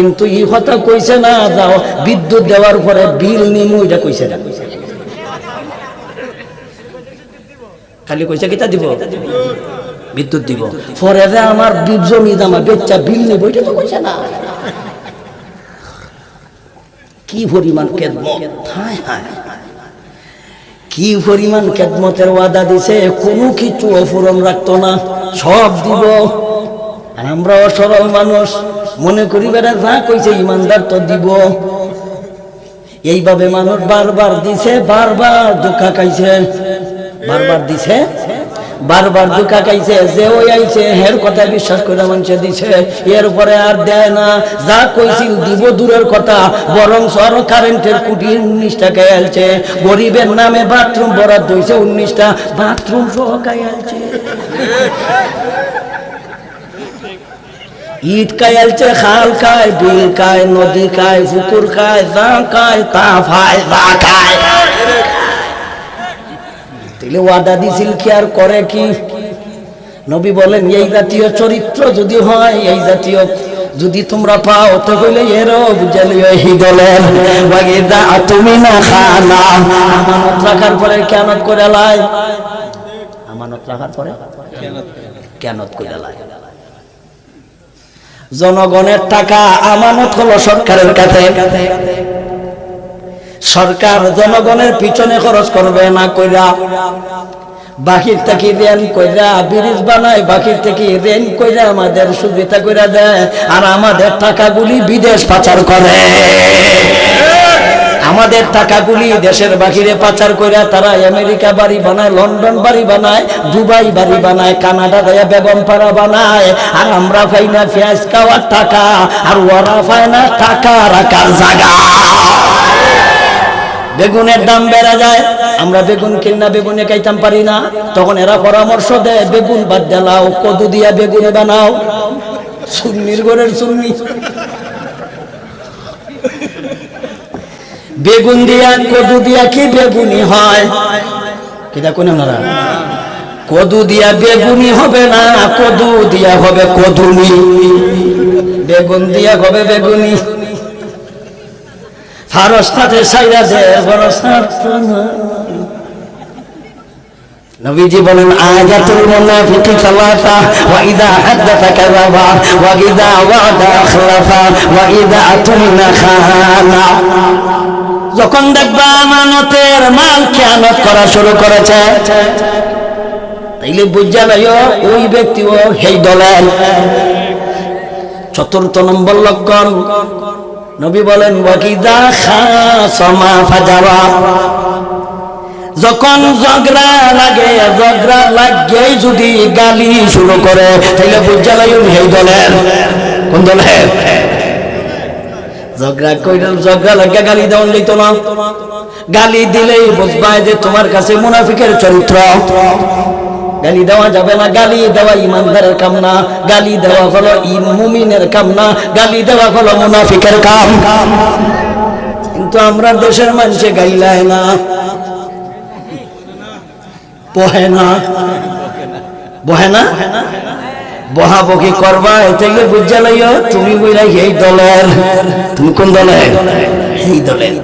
কিন্তু ই কথা কইছে না, যাও, বিদ্যুৎ দেওয়ার পরে বিল নিমু, এটা কইছে না। খালি কইছে কিতা দিব? বিদ্যুৎ দিব। পরে যে আমার জমি জামা বেচ্চা বিল নিব, এটা তো কইছে না। কি পরিমাণ কেদমত হায় হায় কি পরিমাণ কেদমতের ওয়াদা দিছে? কোনো কিছু অফুরন রাখতো না। সব দিব। আর আমরা অসরল মানুষ। মনে করি বেড়া যা কইছে ইমানদার তো দিব। এইভাবে মানুষ বারবার দিছে, বারবার ধোকা খাইছে। বারবার দিছে? বারবার ধোকা খাইছে, যে ওই আইছে, হের কথা বিশ্বাস করে মানুষে দিছে। এর পরে আর দেয় না। যা কইছিল দিব দূরের কথা বরং সর কারেন্টের কুটি উনিশ টাকায় আলছে গরিবের নামে বাথরুম বরাদ্দ হইছে উনিশটা। বাথরুম সহ খাই আলছে ইট খায় আলছে খাল খায়, বিল খায়, নদী খায়, পুকুর খায় যা খায় তা খায় যা খায়। তাহলে ওয়াদা দিছিল কি আর করে কি? নবী বলেন, এই জাতীয় চরিত্র যদি হয়, এই জাতীয় যদি তোমরা পাও, তো হইলে এরও বাগিদা তুমি না খানা। আমানত রাখার পরে কেনত করে লাই আমানত রাখার পরে কেনত করে লাই জনগণের টাকা আমানত হলো সরকারের কাছে। সরকার জনগণের পিছনে খরচ করবে না কইরা। বাকির থেকে রেন কইরা, ব্রিজ বানায়, বাকির থেকে রেন কইরা, আমাদের সুবিধা কইরা দেয়। আর আমাদের টাকাগুলি বিদেশ পাচার করে। আমাদের টাকাগুলি দেশের বাহিরে পাচার করে তারা আমেরিকা বাড়ি বানায়, লন্ডন বাড়ি বানায়, দুবাই বাড়ি বানায়, কানাডা দেয়া বেগম পাড়া বানায়। আর আমরা পাই না পেঁয়াজ খাওয়ার টাকা, আর ওরা পায় না টাকা রাখার জায়গা। বেগুনের দাম বেড়া যায়, আমরা বেগুন কিনা বেগুনে খাইতাম পারি না। তখন এরা পরামর্শ দেয়, বেগুন বাদ দেলাও কদু দিয়া বেগুনে বানাও। সুন্নির ঘরের সুন্নি। বেগুন দিয়া, কদু দিয়া কি বেগুনি হয়? কিটা কোন আপনারা? কদু দিয়া বেগুনি হবে না, কদু দিয়া হবে কদুনি। বেগুন দিয়া হবে বেগুনি। ফারস্তাতে সাইরা দে নবীজি বলেন, আয়াতুল মুনাফিকি সালাতা, ওয়া ইযা হাদাথা কাযাবা, ওয়া ইযা ওয়াদা আখলাফা, ওয়া ইযা আতুমিনা খানা। যখন দেখবা আমানতের মাল খেয়ানত করা শুরু করেছে, তাইলে বুঝা লাইও ওই ব্যক্তিও সেই দলের। চতুর্থ নম্বর লক্ষণ, নবী বলেন ওয়াকিদা খাসমা ফাজারা। যখন ঝগড়া লাগে, ঝগড়া লাগেই যদি গালি শুরু করে, তাইলে বুঝা লাইও সেই দলের। কোন দলের? ঝগড়া কইরা ঝগড়া লাগা গালি দেওয়া যেত না। গালি দিলেই বুঝবা যে তোমার কাছে মুনাফিকের চরিত্র। গালি দেওয়া যাবে না, গালি দেওয়া ইমানদারের কাম না গালি দেওয়া হলো মুমিনের কাম না গালি দেওয়া হলো মুনাফিকের কাম। কিন্তু আমরা দেশের মানুষে গাইলায় না। বহে না। বহে না? বহাবকি করবা এতে বুঝা লাইও, তুমি বইলা এই দলের। তুমি কোন দলের? এই দলের।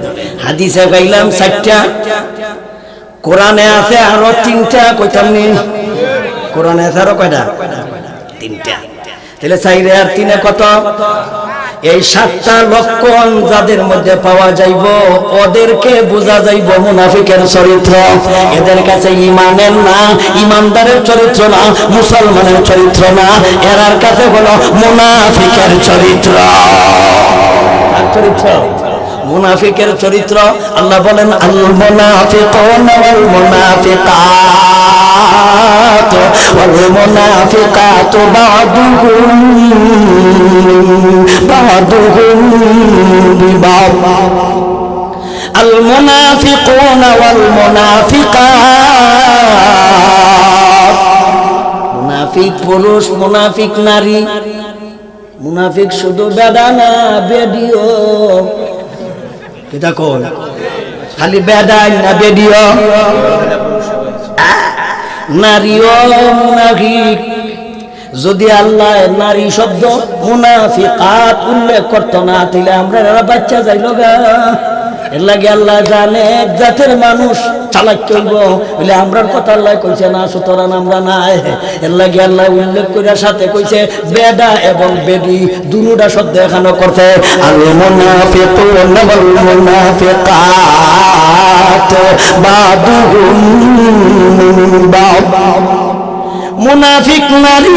হাদিসে গাইলাম চারটা। কোরআনে আছে আরও তিনটা, কইতাম নি? কোরআনে আছে আরও কয়টা? তিনটা। তাহলে চাইরে আর তিনে কত? এই সাতটা লক্ষণ যাদের মধ্যে পাওয়া যাইব। ওদেরকে বোঝা যাইব মুনাফিকের চরিত্র। এদের কাছে ইমানের না, ইমানদারের চরিত্র না, মুসলমানের চরিত্র না। এরার কাছে হলো মুনাফিকের চরিত্র। চরিত্র? মুনাফিকের চরিত্র। আল্লাহ বলেন, আল মুনাফিকুন ওয়াল মুনাফিকাত। ওয়াল মুনাফিকাত বাদুহুম। ওয়াল মুনাফিকাত মুনাফিক পুরুষ মুনাফিক নারী। মুনাফিক শুধু বেদা না বেডিও এটা কোন খালি বেদাই না বেডিও নারীও মুনাফিক। যদি আল্লাহ নারী শব্দ মুনাফিকাত উল্লেখ করতো না তাহলে আমরা বাচ্চা যাইল গা। এর লাগে আল্লাহ জানে এক জাতের মানুষ চালাক চলব বলে আমরার কথা আল্লাহ কইছে না, সুতরাং আমরা নাই। এর লাগে আল্লাহ উল্লেখ করার সাথে কইছে বেডা এবং বেডি দুনুটা শব্দ এখানে করতে আল মুনাফিকুন ওয়াল মুনাফিকাত মিন মুনাফিক নারী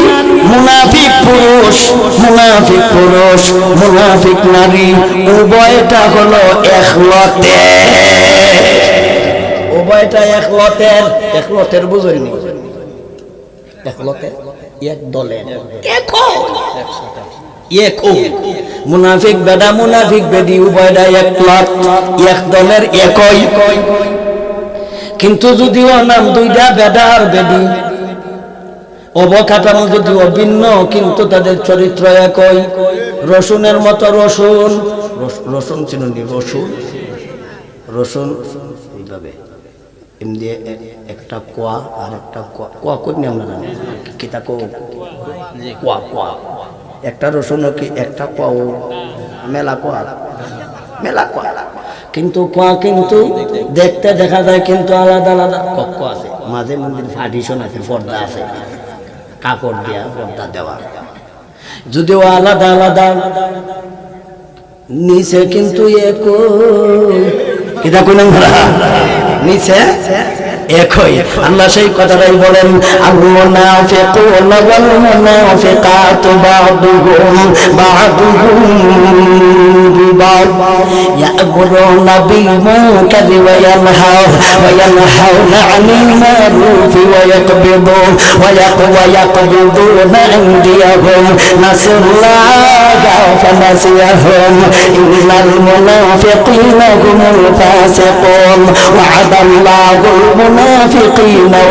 মুনাফিক পুরুষ মুনাফিক পুরুষ মুনাফিক নারী উভয়টা হলো একলতে। উভয়টা একলতের একলতের বুঝলি একলতে এক দলের এক মুনাফিক বেডা মুনাফিক বেদি উভয়টা একলত এক দলের একই। কিন্তু যদিও নাম দুইটা বেডা আর বেডি অবকাঠামো যদি অভিন্ন কিন্তু তাদের চরিত্র একই। রসুনের মতো রসুন। রস- রসুন চিনি রসুন। রসুন এমনি একটা কোয়া আর একটা কোয়া। কোয়া না আমরা জানি কো কোয়া কোয়া। একটা রসুন কি, একটা কোয়া ও? মেলা কোয়া। মেলা কোয়া। কিন্তু কোয়া কিন্তু দেখতে দেখা যায় কিন্তু আলাদা আলাদা। কক্ষ আছে। মাঝে মন্দির ফাডিশন আছে, পর্দা আছে। কাপড় দিয়া পর্দা দেওয়া যদিও আলাদা আলাদা নিচে কিন্তু একই। কিতা কইলাম নিচে একই আল্লাহ সেই কথাটাই বলেন আল মুনাফিকুন ওয়াল মুনাফিকাতু বা'দুহুম বা'দুহুম বিবা'দ يأمرون بالمنكر وينهون وينهون عن المعروف ويقبضون ويق- ويقبضون أيديهم نسوا الله فنسيهم إن المنافقين هم الفاسقون وعد الله المنافقين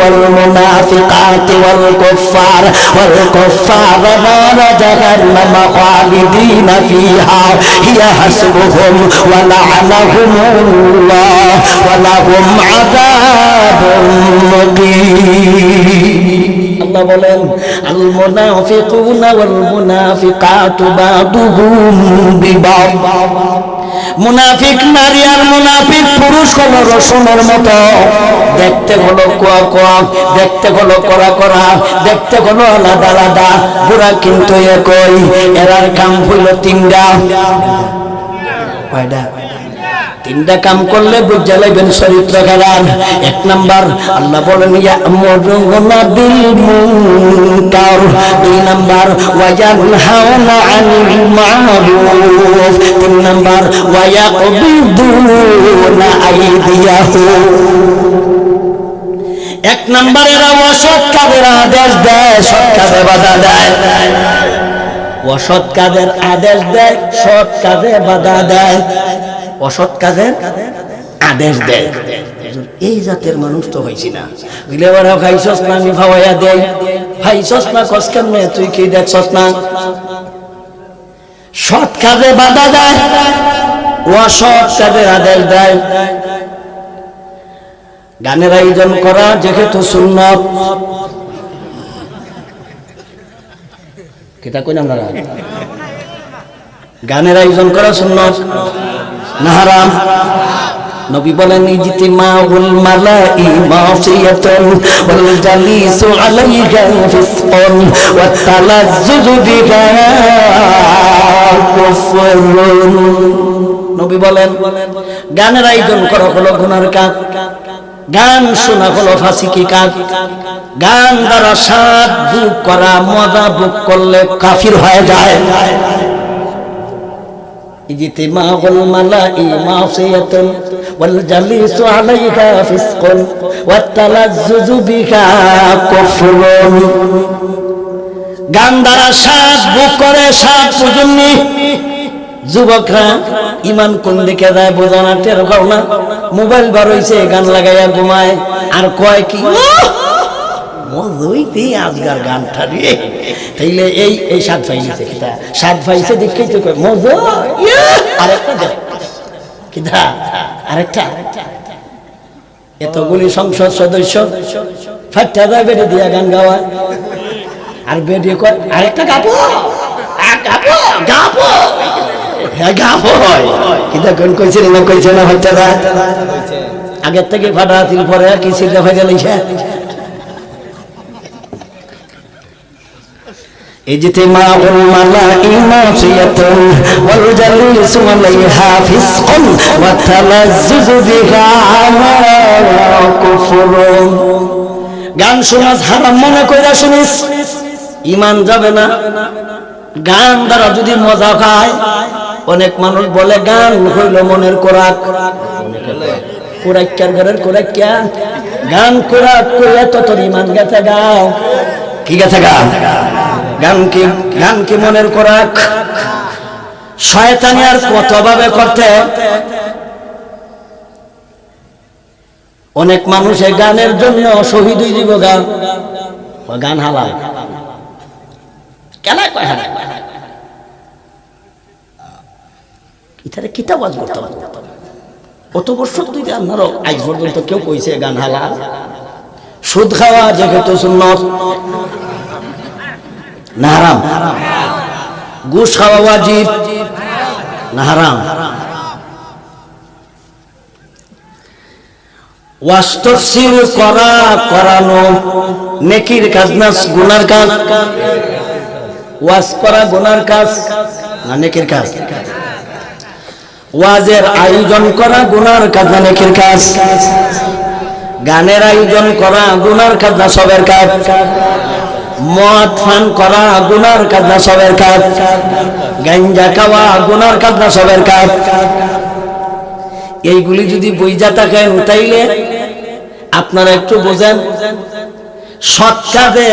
والمنافقات والكفار والكفار نار جهنم خالدين فيها هي حسبهم ولعنهم الله ولهم عذاب مقيم আল্লাহ বলেন আল মুনাফিকুন ওয়াল মুনাফিকাতু বাদুহুম বিবাদ মুনাফিক নারী আর মুনাফিক পুরুষ হলো রসুনের মতো। দেখতে হলো কোয়া কোয়া, দেখতে হলো করা করা দেখতে হলো আলাদা আলাদা, বুড়া কিন্তু একই। এরার কাম হইল তিনটা। কয়টা? তিনটা কাম করলে বুঝা লাগবেন চরিত্র খারাপ এক নাম্বার, আল্লাহ বলেন দুই নাম্বার তিন নাম্বার এক নাম্বার অসৎ আদেশ দেয়, সৎ কাজে বাধা দেয়। অসৎ কাজের আদেশ দেয়, সৎ কাজে বাধা দেয়। অসৎ কাজের আদেশ দেয়। এই জাতের মানুষ তো হয়েছি না। খাইছস না আমি খাইছস না তুই কি দেখছস না সৎ কাজে বাধা দেয়, অসৎ কাজের আদেশ দেয়। গানের আয়োজন করা যেহেতু সুন্নত। কিতা কই আমরা গানের আয়োজন করা সুন্নত। না হারাম নবী বলেন ইজতিমাউল মালাই মাসিয়াতুন ওয়াল জালিসু আলাইহা ফিসকুন ওয়াত তালাজ্জুজু বিহা কুফরুন। নবী বলেন, গানের আয়োজন করা হলো গুনার কাজ। গান শোনা হলো ফাঁসিকি কাজ। গান দ্বারা স্বাদ বুক করা মজা বুক করলে কাফির হয়ে যায়। اجتماع الملأ معصية والجليس عليها فسق والتلذذ بها كفر গান দ্বারা শ্বাস বুক করে শ্বাস বুঝুননি যুবকরা ইমান কোন দিকে যায় বোঝা না টের পাও না মোবাইল বার হইছে গান লাগাইয়া ঘুমায় আর কয় কি মজইতে আজগার গানটা রে তাইলে এই এই সাত ফাইছে কিতা, সাত ফাইছে দেখেই তো মজা! আরেকটা দে, কিতা আরেকটা এতগুলি সংসদ সদস্য, ফাটটা যায় বেড়ে দিয়া গান গাওয়া আর বেডে কয় আরেকটা গাবো গাবো গাবো। হ্যাঁ গাবো কিন্তু কোন কইছে না কইছে না বাচ্চারা আগের থেকে ফাটা পরে কি সিলটা ভেজে লইছে اجتماع الملائكة والجليس عليها فسق والتلذذ بها كفر গান শোনাস হারাম মনে কইরা শুনিস ইমান যাবে না গান দ্বারা যদি মজা খায় অনেক মানুষ বলে গান হইল মনের কোরাক কোরাক্যার ঘরের কোরাক্যা গান কোরাক কইয়া তো তোর ইমান গেছে গাও কি গেছে গা গান কি গান কি মনের কোরাক শয়তানি আর করতে? অনেক মানুষ গানের জন্য শহীদ হয়ে দিব গান গান হালাল। কেন কয় ইতারে কিতাব আজ করতে কত বছর তুই আপনারও আজ পর্যন্ত কেউ কইছে গান হালাল। সুদ খাওয়া, যেহেতু সুন্নত। না হারাম। ঘুষ খাওয়া ওয়াজিব। না হারাম। ওয়াস্তফসিল করা, করানো, নেকির কাজ না গুনার কাজ? ওয়াজ করা গুনার কাজ না নেকির কাজ? ওয়াজের আয়োজন করা গুনার কাজ না নেকির কাজ? গানের আয়োজন করা গুনার কাজ না সবের কাজ? মদ ফান করা গুনার কাজ না সবের কাজ। গাঞ্জা খাওয়া গুনার কাজ না সবের কাজ। এইগুলি যদি বইজা থাকেন, তাইলে আপনারা একটু বোঝেন। সৎ কাজে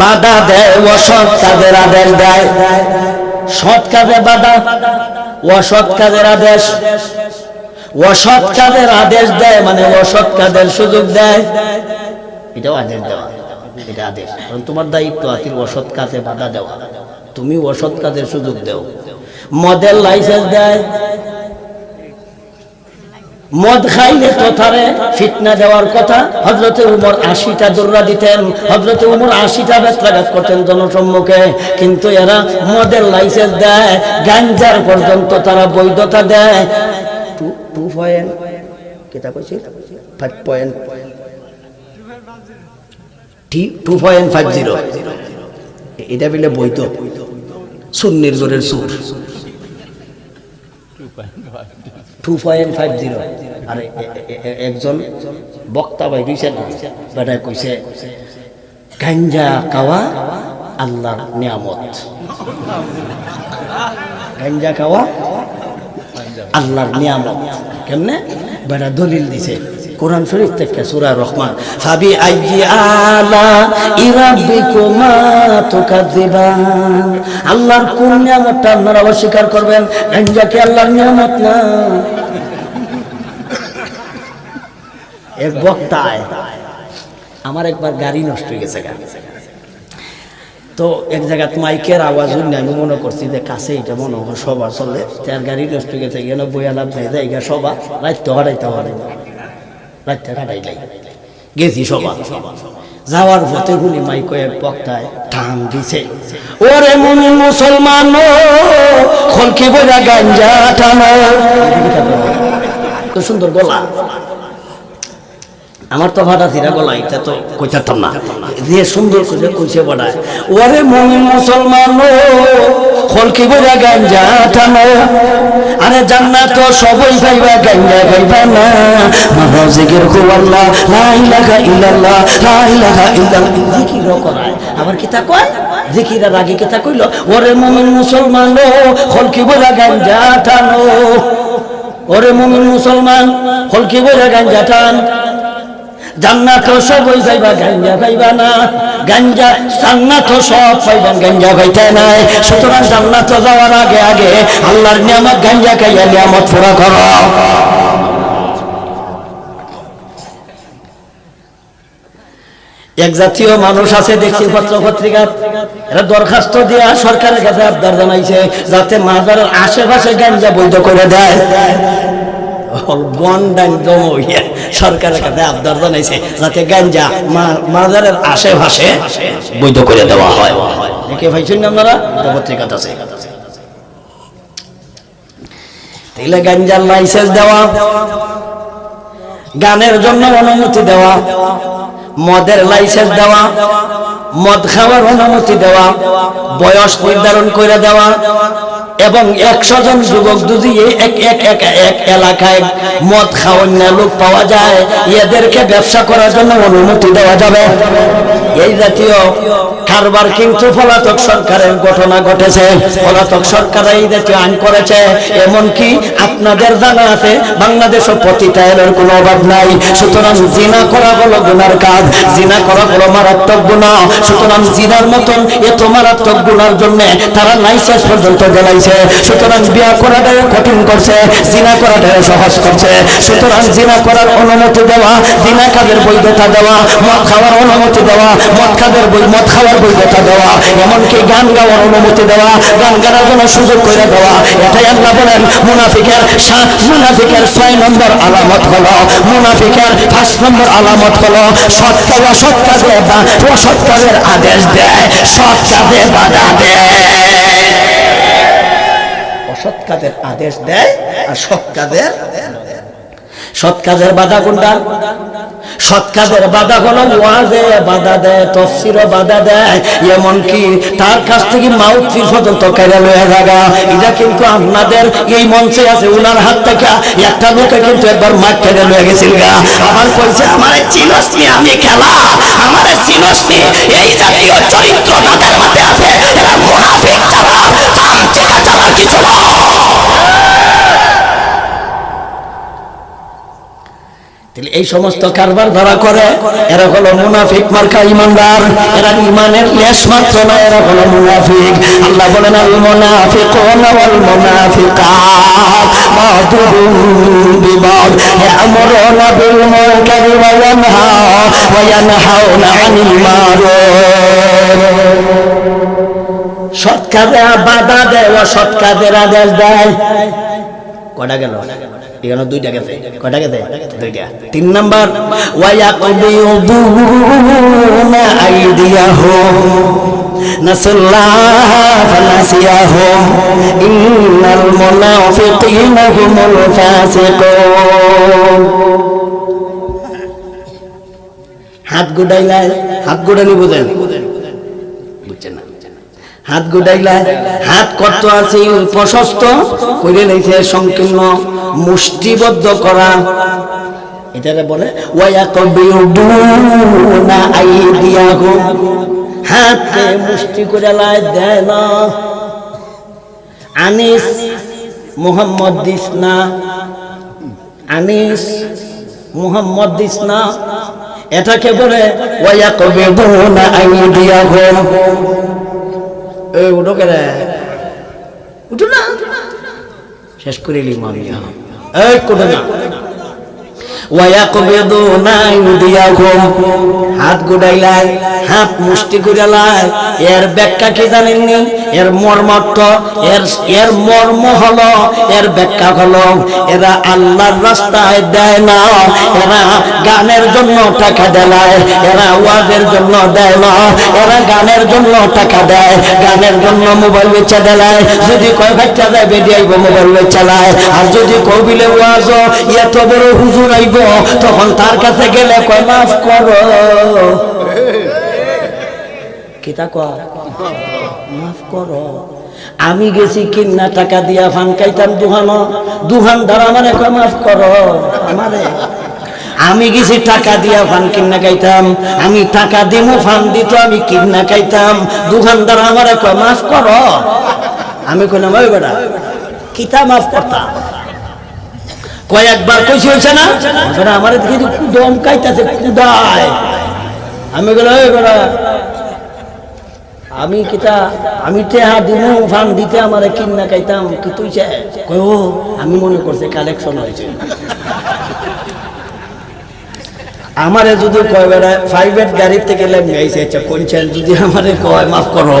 বাধা দেয় অসৎ কাজের আদেশ দেয়। সৎ কাজে বাধা অসৎ কাজের আদেশ। অসৎ কাজের আদেশ দেয় মানে অসৎ কাজের সুযোগ দেয়। এটাও আদেশ দেওয়া। এটা আদেশ। কারণ তোমার দায়িত্ব আছে অসৎ কাজে বাধা দেওয়া। তুমি অসৎ কাজের সুযোগ দেও। মদের লাইসেন্স দেয়। মদ খাইলে কথারে ফিতনা দেওয়ার কথা। হজরতে উমর আশিটা দৌড়া দিতেন। হজরতে উমর আশিটা বেত্রাঘাত করতেন জনসম্মুখে। কিন্তু এরা মদের লাইসেন্স দেয়। গাঞ্জার পর্যন্ত তারা বৈধতা দেয়। টু পয়েন্ট কেটা কইছি five point two point five zero এটা বলে বৈধ। সুন্নির জোরের সুর। টু পয়েন্ট ফাইভ জিরো আর একজন বক্তা ভাই কইছে না বেটায় কইছে, গাঞ্জা খাওয়া আল্লাহর নিয়ামত। গাঞ্জা খাওয়া আল্লাহর নিয়ামত। কেমনে? বেটা দলিল দিছে। কোরআন শরীফ থেকে সূরা রহমান। ফাবি আইয়ি আলা ইরাব্বিকুমা তুকাযিবান। আল্লাহর কোন নিয়ামতটা আপনারা অস্বীকার করবেন? গাঞ্জা কি আল্লাহর নিয়ামত না। এক বক্তায় আমার একবার গাড়ি নষ্ট হয়ে গেছে তো এক জায়গায় মাইকের আওয়াজ শুনে আমি মনে করছি যে কাছে এটা মনে হয় সবার চলে। তার গাড়ি নষ্ট হয়ে গেছে গেল বইয়া লাভ নেই জায়গা সভা। রাত্য হারাইতে হারাই গেছি সভা যাওয়ার পথে গুলি বক্তায় দিছে। ওরে মনে মুসলমান, খলকি বোঝা গাঞ্জা টানো। সুন্দর গলা। আমার তো ভাড়া থিরা গলা, এটা তো কইতাম না। দিয়ে সুন্দর করে কইছে বড়ায়, ওরে মমিন মুসলমান খলকি বোঝা গাঞ্জা টানো আরে জান্নাত সবই পাইবা গাঞ্জা পাইবা না। মানব জিকির খুব আল্লাহ, লা ইলাহা ইল্লাল্লাহ, লা ইলাহা ইল্লাল্লাহ। জিকির করায়। আবার কি তা কয়? জিকির আর আগে কি তা কইলো? ওরে মমিন মুসলমান ও খলকি বোঝা গাঞ্জা টানো ওরে মমিন মুসলমান খলকি বোঝা গাঞ্জা টান জান্নাত সবই যাইবা গাঞ্জা পাইবা না। গাঞ্জা জান্নাত সব পাইবেন গাঞ্জা পাইতে নাই। সুতরাং জান্নাত যাওয়ার আগে আগে আল্লাহর নিয়ামত গাঞ্জা খাইয়া নিয়ামত পুরা করো। এক জাতীয় মানুষ আছে, দেখছি পত্র পত্রিকা। এরা দরখাস্ত দিয়া সরকারের কাছে আবদার জানাইছে, যাতে মাজারের আশেপাশে গাঞ্জা বৈধ করে দেয়। গাঞ্জার লাইসেন্স দেওয়া, গানের জন্য অনুমতি দেওয়া, মদের লাইসেন্স দেওয়া, মদ খাওয়ার অনুমতি দেওয়া, বয়স নির্ধারণ করে দেওয়া এবং একশো জন যুবক যদি এক এক এক এক এলাকায় মদ খাওয়ান্য লোক পাওয়া যায়, এদেরকে ব্যবসা করার জন্য অনুমতি দেওয়া যাবে। এই জাতীয় কারবার কিন্তু পলাতক সরকারের ঘটনা ঘটেছে। পলাতক সরকার এই জাতীয় আইন করেছে। এমনকি আপনাদের জানা আছে বাংলাদেশও পতিতায়নের কোনো অভাব নাই। সুতরাং জিনা করা হলো গুনার কাজ। জিনা করা হলো মারাত্মক গুণা সুতরাং জিনার মতন এত মারাত্মক গুনার জন্য তারা লাইসেন্স পর্যন্ত জ্বালাইছে সুতরাং বিয়া করাটা কঠিন করছে, জিনা করাটা সহজ করছে। সুতরাং জিনা করার অনুমতি দেওয়া, জিনা কাজের বৈধতা দেওয়া, মদ খাওয়ার অনুমতি দেওয়া, মদ খাদের মদ খাওয়ার বৈধতা দেওয়া, এমনকি গান গাওয়ার অনুমতি দেওয়া, গান গাওয়ার জন্য সুযোগ করে দেওয়া, এটাই আল্লাহ বলেন, মুনাফিকের মুনাফিকের ছয় নম্বর আলামত হলো, মুনাফিকের পাঁচ নম্বর আলামত হলো কাজ অসৎ কাজে বা অসৎ আদেশ দেয় কাজে বাধা দেয়। অসৎ কাজের আদেশ দেয় আর সৎ কাজের সৎ কাজের বাধা কোনটা? বাধা ওয়াজে বাধা দেয় বাধা দেয়। এমনকি তার কাছ থেকে পর্যন্ত লয়ে এটা কিন্তু আপনাদের এই মঞ্চে আছে, উনার হাত থেকে একটা লোকে কিন্তু একবার মাঠ কেড়ে লয়ে গেছিল গা। আমার কইছে, আমার চিনস আমি খেলা। আমার চিনস এই জাতীয় চরিত্র তাদের আছে। কিছু না এই সমস্ত কারবার ধরা করে, এরা হলো মুনাফিক মার্কা ইমানদার, এরা ইমানের লেশ মাত্র না, এরা হলো মুনাফিক। আল্লাহ বলেন, আল মুনাফিকুন ওয়াল মুনাফিকাত বাদুহুম বিবাদ, ইয়ামুরুনা বিল মুনকারি ওয়া ইয়ানহা, ওয়া ইয়ানহাউনা আনিল মারুফ। সৎ কাজে বাধা দেয় ও সৎ আদেশ দেয়। কটা গেল? এখানে দুইটা গেছে। কটা গেছে? দুইটা। তিন নাম্বার ইন্নাল মুনাফিকিনা হুমুল ফাসিকুন। হাত গুডাইলাই হাত গুডানি বুঝেন। হাত গুডাইলা, হাত কত আছে প্রশস্ত করে নিছে সংকীর্ণ, মুষ্টিবদ্ধ করা। এটারে বলে ওয়া ওয়ায়াকবিউদুনা আইদিয়াহুম হাতকে মুষ্টি করে লাই দেয় না। আনিস মোহাম্মদ দিস না। আনিস মোহাম্মদ দিস না। এটাকে বলে ওয়া ওয়ায়াকবিউদুনা আইদিয়াহুম এই উঠো কে রে উঠো না। শেষ করে লিম আমি এই কোটা না। হাত গুডাইলাই, হাত মুষ্টি গুডালাই, এর ব্যাখ্যা কি জানেননি? এর মর্মর্থ এর এর মর্ম হলো, এর ব্যাখ্যা এরা আল্লাহর রাস্তায় দেয় না, এরা গানের জন্য টাকা দেয় এরা ওয়াজের জন্য দেয় না, এরা গানের জন্য টাকা দেয়, গানের জন্য মোবাইল বেচা দেয়, যদি কয় বাচ্চা দেয় বেডি আইব মোবাইল বেচা আর যদি কবিলে ওয়াজ এত বড় হুজুর আইব তখন তার কাছে গেলে কয়, মাফ করো। কিতা মাফ করো। আমি গেছি কিন্না টাকা দিয়া ফান খাইতাম দুহানো। দুহান দ্বারা মানে কয়, মাফ করো। আমারে। আমি গেছি টাকা দিয়া ফান কিন্না খাইতাম। আমি টাকা দিমু, ফান দিত, আমি কিন্না খাইতাম। দোকানদার আমারে কয়, মাফ করো। আমি কইলাম, ওই বেটা কিতা মাফ করতাম কয়েকবার কইছি হয়েছে না? বেটা, আমার দিকে দম কাইতাছে, কুদায়। আমি ওই আমি কিতা, আমি টেহা দিমু, ফান দিতে আমার কিন্না কাইতাম, কি তুই কয়, ও, আমি মনে করছে কালেকশন হয়েছে। আমারে যদি কয় বেড়া প্রাইভেট গাড়ির থেকে লেমে আইছে আচ্ছা কোনছেন যদি আমারে কয়, মাফ করো।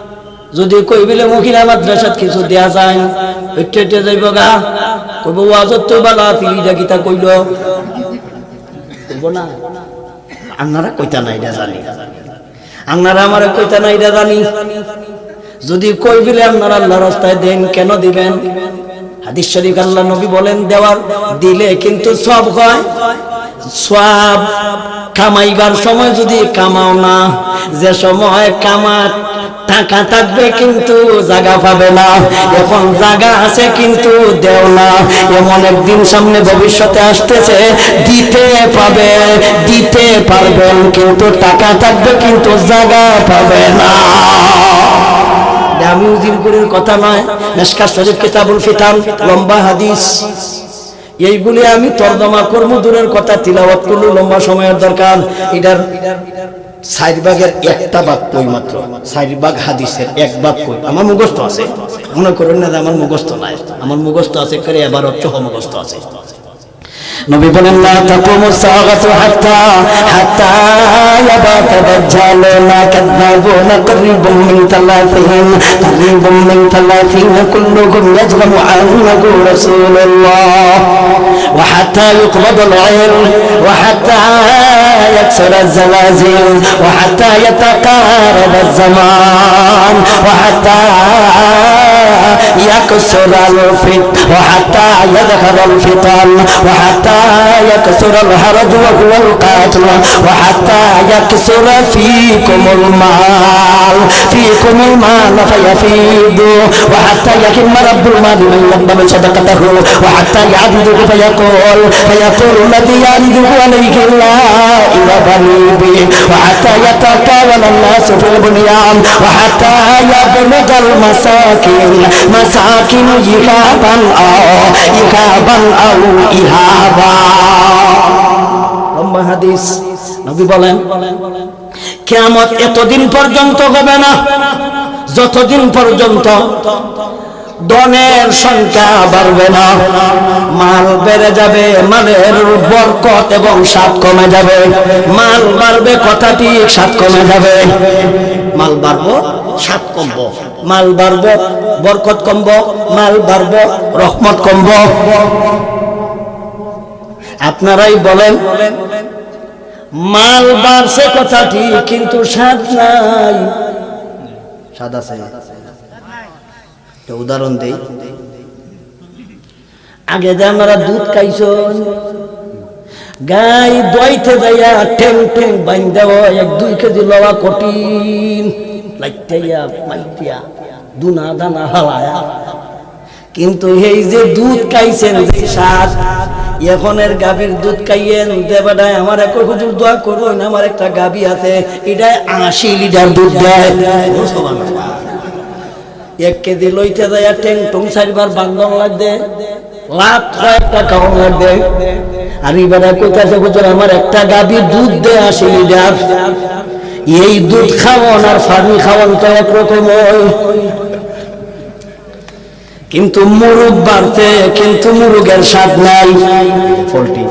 যদি কই বিলে, মহিলা মাদ্রাসাত কিছু দেয়া যায়? ওইটা যাইব গা। কইব, ওয়াজত তো বালা তিলিটা কিতা কইল। কইব না। আন্নারা কইতা নাই এটা জানি। আন্নারা আমারে কইতা নাই এটা জানি। যদি কই বিলে আপনারা আল্লাহ রাস্তায় দেন, কেন দিবেন? হাদিস শরীফ আল্লাহ নবী বলেন, দেওয়ার দিলে কিন্তু সব হয়। সব কামাইবার সময় যদি কামাও না, যে সময় কামা টাকা থাকবে কিন্তু জায়গা পাবে না। এখন জায়গা আছে কিন্তু দেও না। এমন একদিন সামনে ভবিষ্যতে আসতেছে, দিতে পাবে, দিতে পারবেন কিন্তু টাকা থাকবে কিন্তু জায়গা পাবে না। আমি উজিরপুরের কথা নয় মেসকা শরীফ কিতাবুল ফিতান, লম্বা হাদিস। এইগুলি আমি তর্জমা কর্ম দূরের কথা, তিলাওয়াত করলে লম্বা সময়ের দরকার। এটার চার ভাগের একটা বাক কই মাত্র? চার ভাগ হাদিসের এক ভাগ কই? আমার মুখস্থ আছে। মনে করেন না আমার মুখস্থ নাই। আমার মুখস্থ আছে করে এবার অর্থ মুখস্থ আছে। নবী বলেন লা তাকুমু সাআতু হাত্তা হাত্তা ইয়াবাতা দাজ্জালুনা কাযাবুনা করিবুম মিন তালাফিহিম করিবুম মিন তালাফিহিম কুল্লুহুম ইয়াজলামু আন্নাহু রাসূলুল্লাহ وحتى يقبض العلم وحتى يكسر الزلازل وحتى يتقارب الزمان وحتى يكسر الفت وحتى يظهر الفتن وحتى يكسر الهرج وهو القاتل وحتى يكسر فيكم المال فيكم المال فيفيض وحتى يهم رب المال من يقبل صدقته وحتى يعبده فيقول فيقول الذي يعبده عليه الله وبني به وحتى يتطاول الناس في البنيان وحتى يبلغ المساكين مساكن إهابا أو إهابا أو إهابا লম্বা হাদিস নবী বলেন কেয়ামত এতদিন পর্যন্ত হবে না যতদিন পর্যন্ত ধনের সংখ্যা বাড়বে না মাল বেড়ে যাবে মালের বরকত এবং স্বাদ কমে যাবে মাল বাড়বে কথাটি স্বাদ কমে যাবে মাল বাড়বো স্বাদ কমব। মাল বাড়বো বরকত কমব, মাল বাড়বো রহমত কমব। আপনারাই বলেন, মাল বাড়ছে কথাটি কিন্তু স্বাদ নাই। স্বাদ আছে? উদাহরণ দেই। আগে যে আমরা দুধ খাইছন গাই দইতে যাইয়া ঠেং ঠেং বাইন দেব এক দুই কেজি লওয়া কঠিন। লাইটাইয়া মাইটিয়া দুনা দানা হালায়া। কিন্তু এই যে দুধ খাইছেন, যে স্বাদ, এখনের গাভীর দুধ খাইয়েন দেবাটায় আমার এক হুজুর দোয়া করুন, আমার একটা গাভী আছে, এটাই আশি লিটার দুধ দেয়। এক কেজি লইতে যায় টেং টুং চারিবার বান্ধন লাগবে। লাগবে কিন্তু মুরুগ বাড়তে কিন্তু মুরুগের স্বাদ নাই। ফলটি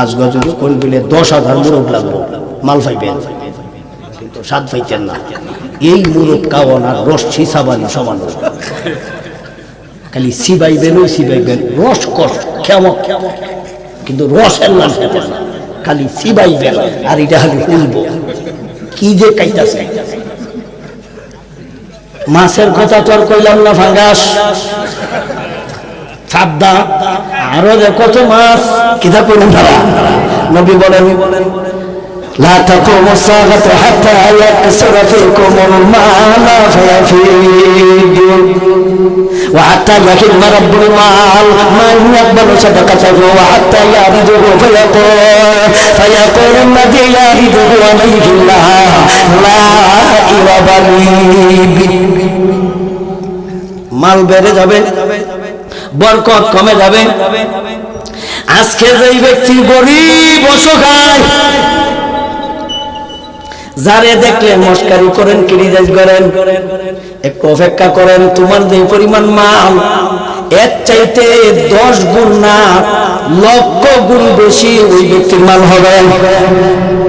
আজ গজল কোন বিলে দশ হাজার মুরুগ লাগল? মাল পাইবেন? কিন্তু স্বাদ পাইতেন না। এই মুরুগ কাওয়ান আর রস ছিসাবানি সমান খালি সিবাইবেন ওই সিবাইবেন রস কষ কেমন কিন্তু রসের নাম খেতেন না। খালি সিবাইবেন আর এটা খালি ফুলব। কি যে কাইতাছে। মাছের কথা তোর কইলাম না, ফাঙ্গাস। সাবদা আরও যে কত মাছ। কিতা কইলেন তারা। নবী বলেন لا تقوم الساعة حتى يكسر فيكم المال فيفيد وحتى يهم رب المال من يقبل صدقته وحتى يعرضه فيقول فيقول الذي يعرضه عليه الله لا وبلي মাল বেড়ে যাবে বরকত কমে যাবে আজকে যেই ব্যক্তি গরিব অসহায় যারে দেখলে মস্কারি করেন ক্রিটিসাইজ করেন। একটু অপেক্ষা করেন, তোমার যে পরিমাণ মাল, এর চাইতে দশ গুণ না, লক্ষ গুণ বেশি ওই ব্যক্তির মাল হবে।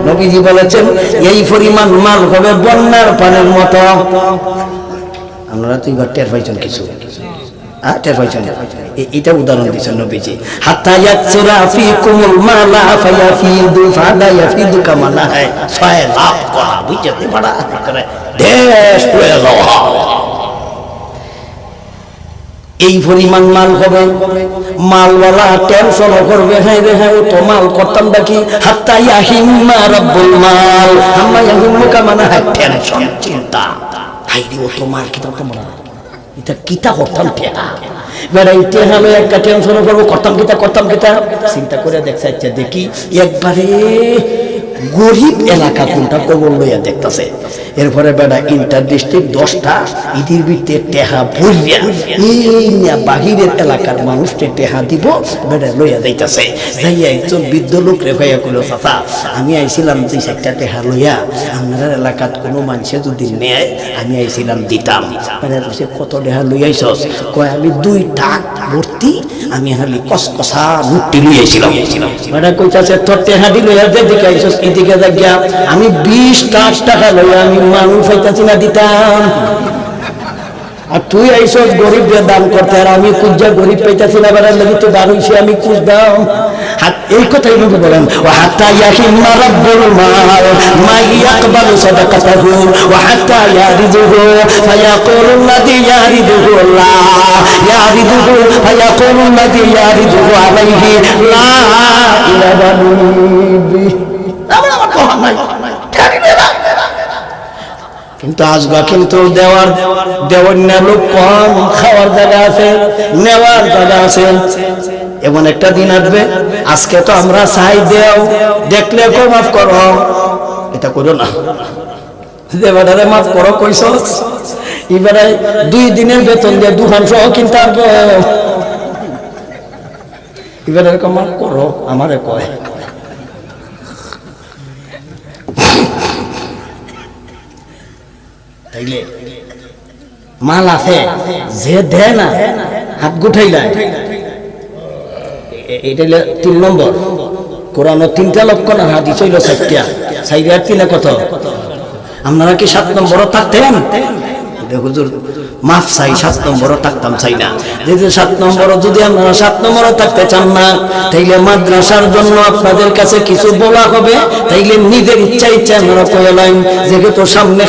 নবীজি বলেছেন, এই পরিমাণ মাল হবে বন্যার পানের মতো। আপনারা তো এবার টের পাইছেন কিছু। এটা উদাহরণ দিচ্ছেন নবীজি। এই পরিমাণ মাল হবে। মালওয়ালা টেনশন করবে। হ্যাঁ রে হ্যাঁ তো মাল করতাম নাকি? হাত্তা ইয়াহিম্মা রাব্বুল মাল। আম্মা ইয়াহিম্মু কামানা টেনশন, চিন্তা। হাই রে, ও তো মাল কিতা তো এটা কিতা করতাম টেহা বেড়া ইতিহাস লই একটা টেনশন করব করতাম কিতা করতাম কিতা চিন্তা করে দেখছে আচ্ছা দেখি, একবারে গরিব এলাকা কোনটা কবর লইয়া দেখতেছে? এরপরে বেড়া ইন্টার ডিস্ট্রিক্ট দশটা ইটির ভিতরে টেহা ভরিয়া, এই বাহিরের এলাকার মানুষকে টেহা দিব বেড়া লইয়া যাইতাছে। যাইয়া একজন বৃদ্ধ লোক রে ভাইয়া কইলো, চাচা, আমি আইছিলাম দুই চারটা টেহা লইয়া, আপনার এলাকাত কোনো মানুষে যদি নেয়, আমি আইছিলাম দিতাম। বেড়া কইছে, কত টেহা লই আইছস? কয়, আমি দুই টাক ভর্তি আমি হালি কসকসা মুক্তি লই আইছিলাম। বেড়া কইতাছে, তোর টেহা দি লইয়া যেদিকে আইছস এদিকে যাগিয়া আমি বিশ লাখ টাকা লইয়া আমি মানুষ হইতাছি না দিতাম। আর তুই আইসস গরিব দান করতে, আর আমি কুজ্জা গরিব পাইতাছি না বেড়ার লাগি তো দান হইছে, আমি কুজ হাত, এই কথাই নবী বলেন ও হাত্তা ইয়াহিম্মা রাব্বুল মাল, মা ইয়াকবালু সাদাকাতাহু, ওয়া হাত্তা ইয়ারিদুহু, ফায়াকুলু ইয়ারিদুহু লা ইয়ারিদুহু, ফায়াকুলু ইয়ারিদুহু আলাইহি, লা ইলাহা ইল্লাল্লাহ। আমার আমার কথা নাই। কিন্তু আজগা, কিন্তু দেওয়ার দেওয়ার না, লোক কম, খাওয়ার জায়গা আছে, নেওয়ার জায়গা আছে। এমন একটা দিন আসবে, আজকে তো আমরা চাই দেও, দেখলে কো মাফ করো। এটা করো না। দেবারে মাফ করো কইস এবারে দুই দিনের বেতন দিয়ে দুহান সহ কিনতে পারব। এবারে মাফ করো, আমারে কয়। তাইলে মাল আছে, যে দেয় না, হাত গুঠাইলা এটা হলো তিন নম্বর। কোরআন তিনটা লক্ষণ আর হাদিস হইল সাইডে আর তিনে কত? আপনারা কি সাত নম্বরও থাকতেন? হুজুর, মাফ চাই, সাত নম্বরও থাকতাম চাই না। যেহেতু সাত নম্বরও যদি আপনারা সাত নম্বরও থাকতে চান না, তাইলে মাদ্রাসার জন্য আপনাদের কাছে কিছু বলা হবে, তাইলে নিজের ইচ্ছা ইচ্ছা যেহেতু সামনে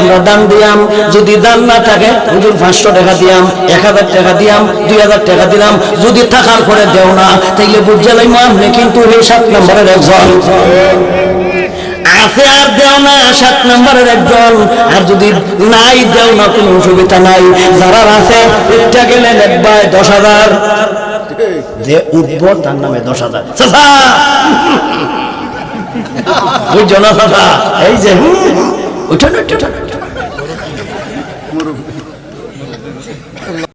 আমরা দান দিয়াম, যদি দান না থাকে, হুজুর পাঁচশো টাকা দিয়াম, এক হাজার টাকা দিয়াম, দুই হাজার টাকা দিলাম, যদি থাকার পরে দেও না, তাইলে বুঝে লাইম, আপনি কিন্তু সাত নম্বরের একজন। আছে আর দেও না, সাত নম্বরের একজন আর যদি নাই, দেও না, কোনো অসুবিধা নাই। যারা আছে উঠটা গেলে দেখবায় দশ হাজার। যে উঠবো, তার নামে দশ হাজার! বুঝছ না এই যে উঠে না।